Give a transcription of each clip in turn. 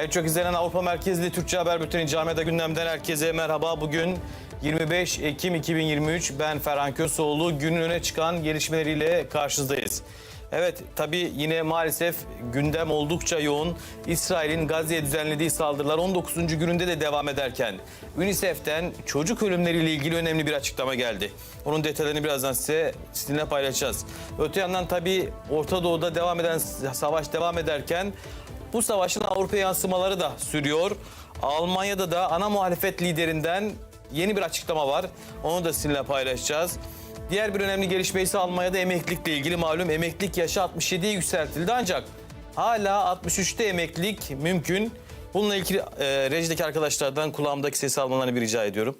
Evet çok izlenen Avrupa merkezli Türkçe Haber Bülteni Camiada gündemden herkese merhaba. Bugün 25 Ekim 2023 ben Ferhan Kösoğlu günün öne çıkan gelişmeleriyle karşınızdayız. Evet tabii yine maalesef gündem oldukça yoğun. İsrail'in Gazze'ye düzenlediği saldırılar 19. gününde de devam ederken UNICEF'ten çocuk ölümleriyle ilgili önemli bir açıklama geldi. Onun detaylarını birazdan size sizinle paylaşacağız. Öte yandan tabii Orta Doğu'da devam eden savaş devam ederken bu savaşın Avrupa yansımaları da sürüyor. Almanya'da da ana muhalefet liderinden yeni bir açıklama var. Onu da sizinle paylaşacağız. Diğer bir önemli gelişme ise Almanya'da emeklilikle ilgili malum emeklilik yaşı 67'ye yükseltildi ancak hala 63'te emeklilik mümkün. Bununla ilgili e, rejideki arkadaşlardan kulağımdaki sesi almalarını bir rica ediyorum.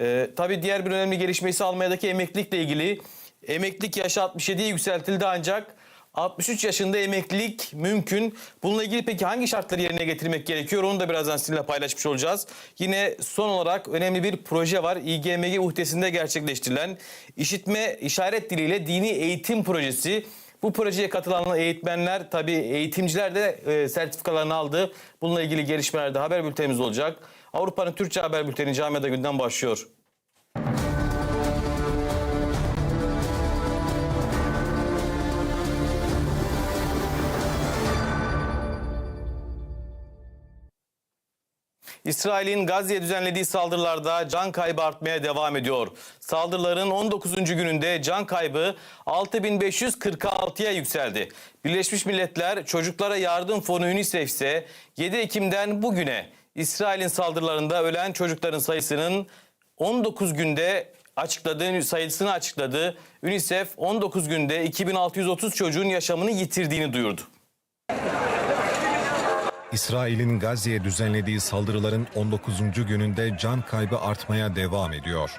E, tabii diğer bir önemli gelişme ise Almanya'daki emeklilikle ilgili. Emeklilik yaşı 67'ye yükseltildi ancak 63 yaşında emeklilik mümkün. Bununla ilgili peki hangi şartları yerine getirmek gerekiyor onu da birazdan sizinle paylaşmış olacağız. Yine son olarak önemli bir proje var. İGMG uhdesinde gerçekleştirilen işitme işaret diliyle dini eğitim projesi. Bu projeye katılan eğitmenler tabii eğitimciler de e, sertifikalarını aldı. Bununla ilgili gelişmelerde haber bültenimiz olacak. Avrupa'nın Türkçe haber bülteni camiada günden başlıyor. İsrail'in Gazze'ye düzenlediği saldırılarda can kaybı artmaya devam ediyor. Saldırıların 19. gününde can kaybı 6546'ya yükseldi. Birleşmiş Milletler Çocuklara Yardım Fonu UNICEF ise 7 Ekim'den bugüne İsrail'in saldırılarında ölen çocukların sayısının 19 günde açıkladığı sayısını açıkladı. UNICEF 19 günde 2630 çocuğun yaşamını yitirdiğini duyurdu. İsrail'in Gazze'ye düzenlediği saldırıların 19. gününde can kaybı artmaya devam ediyor.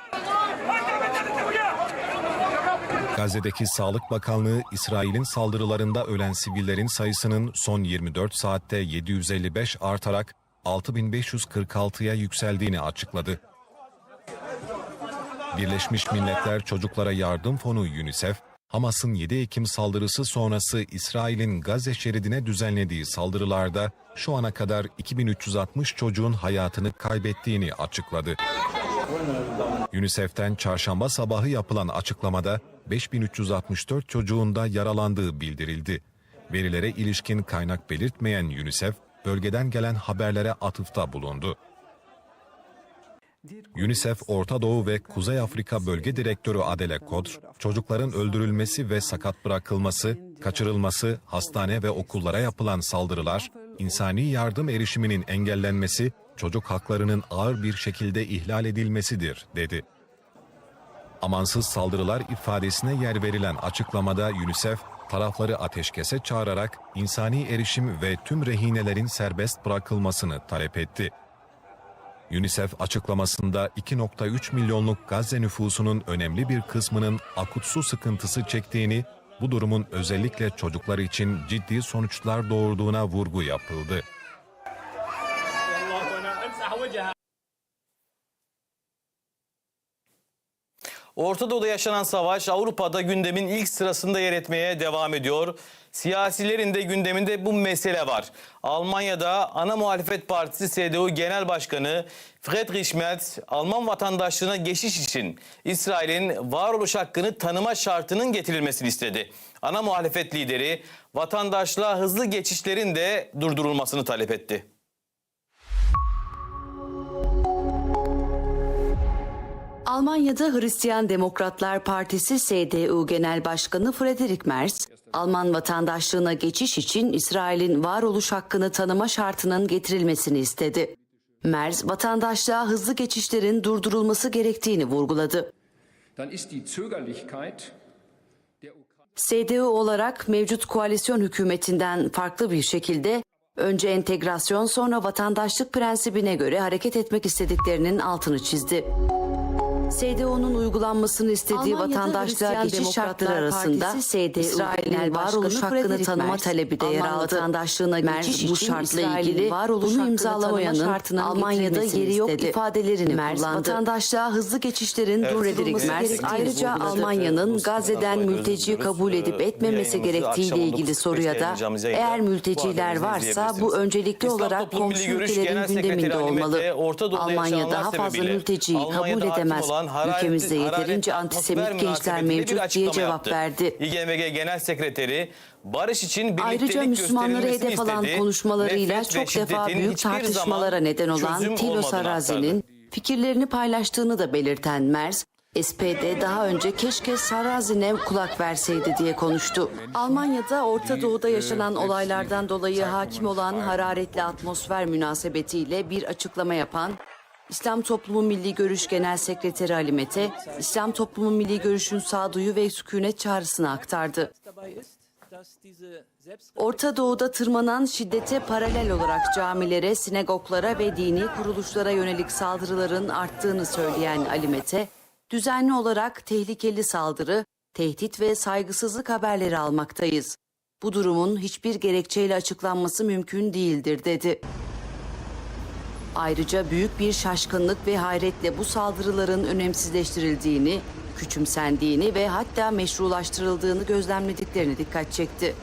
Gazze'deki Sağlık Bakanlığı, İsrail'in saldırılarında ölen sivillerin sayısının son 24 saatte 755 artarak 6546'ya yükseldiğini açıkladı. Birleşmiş Milletler Çocuklara Yardım Fonu UNICEF, Hamas'ın 7 Ekim saldırısı sonrası İsrail'in Gazze şeridine düzenlediği saldırılarda şu ana kadar 2360 çocuğun hayatını kaybettiğini açıkladı. UNICEF'ten çarşamba sabahı yapılan açıklamada 5364 çocuğun da yaralandığı bildirildi. Verilere ilişkin kaynak belirtmeyen UNICEF, bölgeden gelen haberlere atıfta bulundu. UNICEF Orta Doğu ve Kuzey Afrika Bölge Direktörü Adele Kodr, çocukların öldürülmesi ve sakat bırakılması, kaçırılması, hastane ve okullara yapılan saldırılar, insani yardım erişiminin engellenmesi, çocuk haklarının ağır bir şekilde ihlal edilmesidir, dedi. Amansız saldırılar ifadesine yer verilen açıklamada UNICEF, tarafları ateşkese çağırarak insani erişim ve tüm rehinelerin serbest bırakılmasını talep etti. UNICEF açıklamasında 2.3 milyonluk Gazze nüfusunun önemli bir kısmının akut su sıkıntısı çektiğini, bu durumun özellikle çocuklar için ciddi sonuçlar doğurduğuna vurgu yapıldı. Orta Doğu'da yaşanan savaş Avrupa'da gündemin ilk sırasında yer etmeye devam ediyor. Siyasilerin de gündeminde bu mesele var. Almanya'da ana muhalefet partisi CDU Genel Başkanı Friedrich Merz, Alman vatandaşlığına geçiş için İsrail'in varoluş hakkını tanıma şartının getirilmesini istedi. Ana muhalefet lideri vatandaşlığa hızlı geçişlerin de durdurulmasını talep etti. Almanya'da Hristiyan Demokratlar Partisi CDU Genel Başkanı Friedrich Merz, Alman vatandaşlığına geçiş için İsrail'in varoluş hakkını tanıma şartının getirilmesini istedi. Merz, vatandaşlığa hızlı geçişlerin durdurulması gerektiğini vurguladı. CDU olarak mevcut koalisyon hükümetinden farklı bir şekilde önce entegrasyon sonra vatandaşlık prensibine göre hareket etmek istediklerinin altını çizdi. SDO'nun uygulanmasını istediği Almanya'da vatandaşlığa Hristiyan geçiş şartları Demokratlar arasında Partisi, SDU İsrail'in Genel varoluş Başkanı hakkını tanıma Merz, talebi de yer Alman aldı. vatandaşlığına Merz geçiş bu için şartla İsrail'in ilgili varoluş bunu hakkını imzalamayanın şartının Almanya'da getirilmesini yeri yok istedi. ifadelerini Merz, kullandı. Vatandaşlığa hızlı geçişlerin Evet, Merz Merz ayrıca vurguladı. Almanya'nın Bu Gazze'den dolayı mülteci özür kabul diliyoruz. edip etmemesi yayınımızı gerektiğiyle akşam ilgili 19.45'te soruya da yayınlayacağımız yayında eğer bu mülteciler haberimizi varsa bu izleyebilirsiniz. öncelikli İslam olarak Toplum Milli komşu Görüş ülkelerin Genel Sekreteri gündeminde Ali olmalı. Mete, Orta Doğu'da Almanya yaşananlar daha fazla sebebiyle mülteciyi kabul Almanya'da hakim edemez. olan hararetli- Ülkemizde yeterince antisemit gençler mevcut diye cevap yaptı. verdi. İGMG Genel Sekreteri barış için Ayrıca Müslümanları gösterilmesini hedef alan istedi. konuşmalarıyla Nefret çok defa büyük tartışmalara neden olan Tilo Sarazi'nin fikirlerini paylaştığını da belirten Merz, SPD daha önce keşke Sarazi'ne kulak verseydi diye konuştu. Almanya'da Orta Doğu'da yaşanan olaylardan dolayı hakim olan hararetli atmosfer münasebetiyle bir açıklama yapan İslam Toplumu Milli Görüş Genel Sekreteri Ali Mete, İslam Toplumu Milli Görüş'ün sağduyu ve sükunet çağrısını aktardı. Orta Doğu'da tırmanan şiddete paralel olarak camilere, sinagoglara ve dini kuruluşlara yönelik saldırıların arttığını söyleyen Ali Mete, düzenli olarak tehlikeli saldırı, tehdit ve saygısızlık haberleri almaktayız. Bu durumun hiçbir gerekçeyle açıklanması mümkün değildir dedi. Ayrıca büyük bir şaşkınlık ve hayretle bu saldırıların önemsizleştirildiğini, küçümsendiğini ve hatta meşrulaştırıldığını gözlemlediklerini dikkat çekti.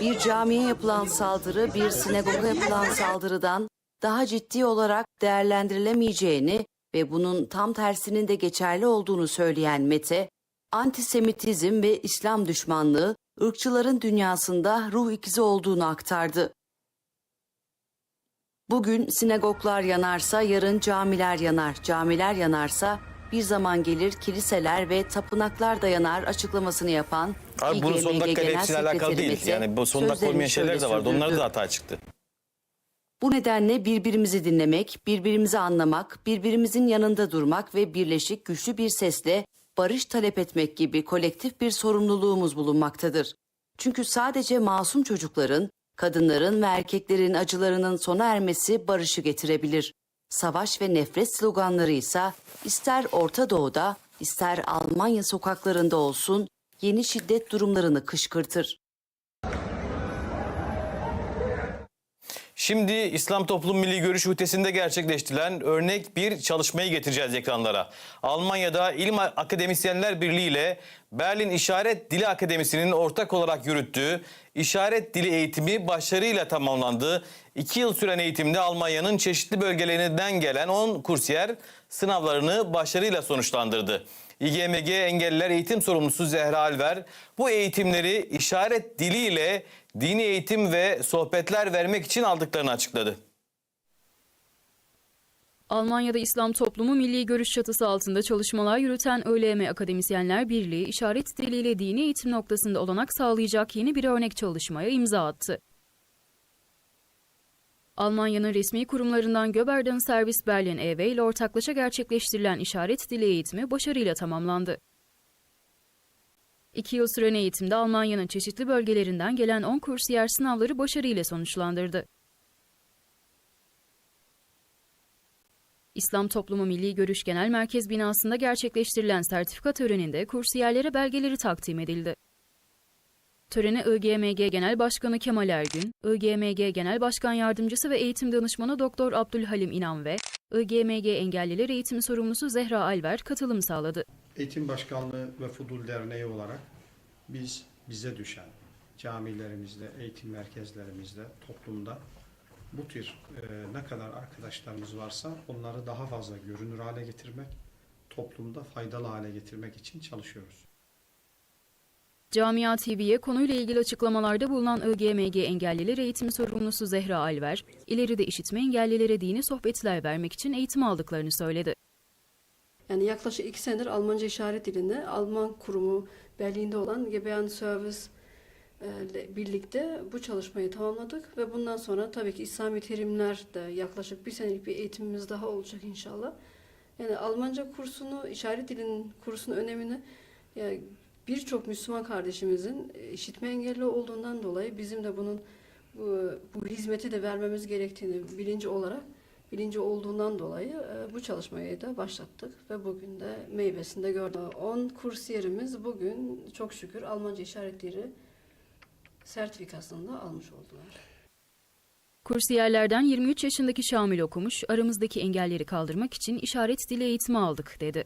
Bir camiye yapılan saldırı, bir sinagoga yapılan saldırıdan daha ciddi olarak değerlendirilemeyeceğini ve bunun tam tersinin de geçerli olduğunu söyleyen Mete, antisemitizm ve İslam düşmanlığı ırkçıların dünyasında ruh ikizi olduğunu aktardı. Bugün sinagoglar yanarsa yarın camiler yanar, camiler yanarsa bir zaman gelir kiliseler ve tapınaklar da yanar açıklamasını yapan Abi bunun son dakika etkisiyle alakalı değil. Yani bu son dakika olmayan şeyler de vardı. Onlarda da hata çıktı. Bu nedenle birbirimizi dinlemek, birbirimizi anlamak, birbirimizin yanında durmak ve birleşik güçlü bir sesle barış talep etmek gibi kolektif bir sorumluluğumuz bulunmaktadır. Çünkü sadece masum çocukların, kadınların ve erkeklerin acılarının sona ermesi barışı getirebilir. Savaş ve nefret sloganları ise ister Orta Doğu'da, ister Almanya sokaklarında olsun yeni şiddet durumlarını kışkırtır. Şimdi İslam Toplum Milli Görüş Hütesi'nde gerçekleştirilen örnek bir çalışmayı getireceğiz ekranlara. Almanya'da İlim Akademisyenler Birliği ile Berlin İşaret Dili Akademisi'nin ortak olarak yürüttüğü işaret dili eğitimi başarıyla tamamlandı. İki yıl süren eğitimde Almanya'nın çeşitli bölgelerinden gelen 10 kursiyer sınavlarını başarıyla sonuçlandırdı. İGMG Engelliler Eğitim Sorumlusu Zehra Alver bu eğitimleri işaret diliyle dini eğitim ve sohbetler vermek için aldıklarını açıkladı. Almanya'da İslam Toplumu Milli Görüş çatısı altında çalışmalar yürüten ÖLM Akademisyenler Birliği, işaret diliyle dini eğitim noktasında olanak sağlayacak yeni bir örnek çalışmaya imza attı. Almanya'nın resmi kurumlarından Göberden Servis Berlin EV ile ortaklaşa gerçekleştirilen işaret dili eğitimi başarıyla tamamlandı. İki yıl süren eğitimde Almanya'nın çeşitli bölgelerinden gelen 10 kursiyer sınavları başarıyla sonuçlandırdı. İslam Toplumu Milli Görüş Genel Merkez binasında gerçekleştirilen sertifika töreninde kursiyerlere belgeleri takdim edildi. Törene IGMG Genel Başkanı Kemal Ergün, IGMG Genel Başkan Yardımcısı ve Eğitim Danışmanı Doktor Abdülhalim İnan ve IGMG Engelliler Eğitimi Sorumlusu Zehra Alver katılım sağladı. Eğitim Başkanlığı ve Fudul Derneği olarak biz bize düşen camilerimizde, eğitim merkezlerimizde, toplumda bu tür e, ne kadar arkadaşlarımız varsa onları daha fazla görünür hale getirmek, toplumda faydalı hale getirmek için çalışıyoruz. Camia TV'ye konuyla ilgili açıklamalarda bulunan IGMG Engelliler Eğitimi Sorumlusu Zehra Alver, ileride işitme engellilere dini sohbetler vermek için eğitim aldıklarını söyledi. Yani yaklaşık iki senedir Almanca işaret dilinde Alman kurumu Berlin'de olan Gebeyan Service e, ile birlikte bu çalışmayı tamamladık ve bundan sonra tabii ki İslami terimler de yaklaşık bir senelik bir eğitimimiz daha olacak inşallah. Yani Almanca kursunu, işaret dilinin kursunun önemini yani birçok Müslüman kardeşimizin işitme engelli olduğundan dolayı bizim de bunun bu, bu hizmeti de vermemiz gerektiğini bilinci olarak bilinci olduğundan dolayı e, bu çalışmayı da başlattık ve bugün de meyvesini de gördük. 10 kursiyerimiz bugün çok şükür Almanca işaretleri sertifikasını da almış oldular. Kursiyerlerden 23 yaşındaki Şamil okumuş, aramızdaki engelleri kaldırmak için işaret dili eğitimi aldık dedi.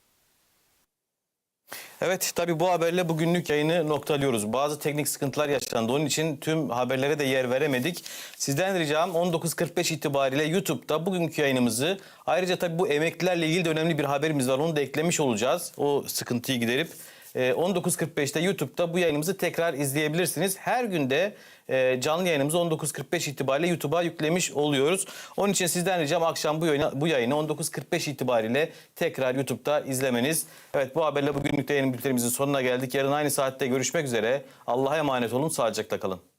Evet tabi bu haberle bugünlük yayını noktalıyoruz. Bazı teknik sıkıntılar yaşandı. Onun için tüm haberlere de yer veremedik. Sizden ricam 19.45 itibariyle YouTube'da bugünkü yayınımızı ayrıca tabi bu emeklilerle ilgili de önemli bir haberimiz var. Onu da eklemiş olacağız. O sıkıntıyı giderip. Ee, 19.45'te YouTube'da bu yayınımızı tekrar izleyebilirsiniz. Her günde e, canlı yayınımızı 19.45 itibariyle YouTube'a yüklemiş oluyoruz. Onun için sizden ricam akşam bu yayını, bu yayını 19.45 itibariyle tekrar YouTube'da izlemeniz. Evet bu haberle bugünlük de yayın bültenimizin sonuna geldik. Yarın aynı saatte görüşmek üzere. Allah'a emanet olun. Sağlıcakla kalın.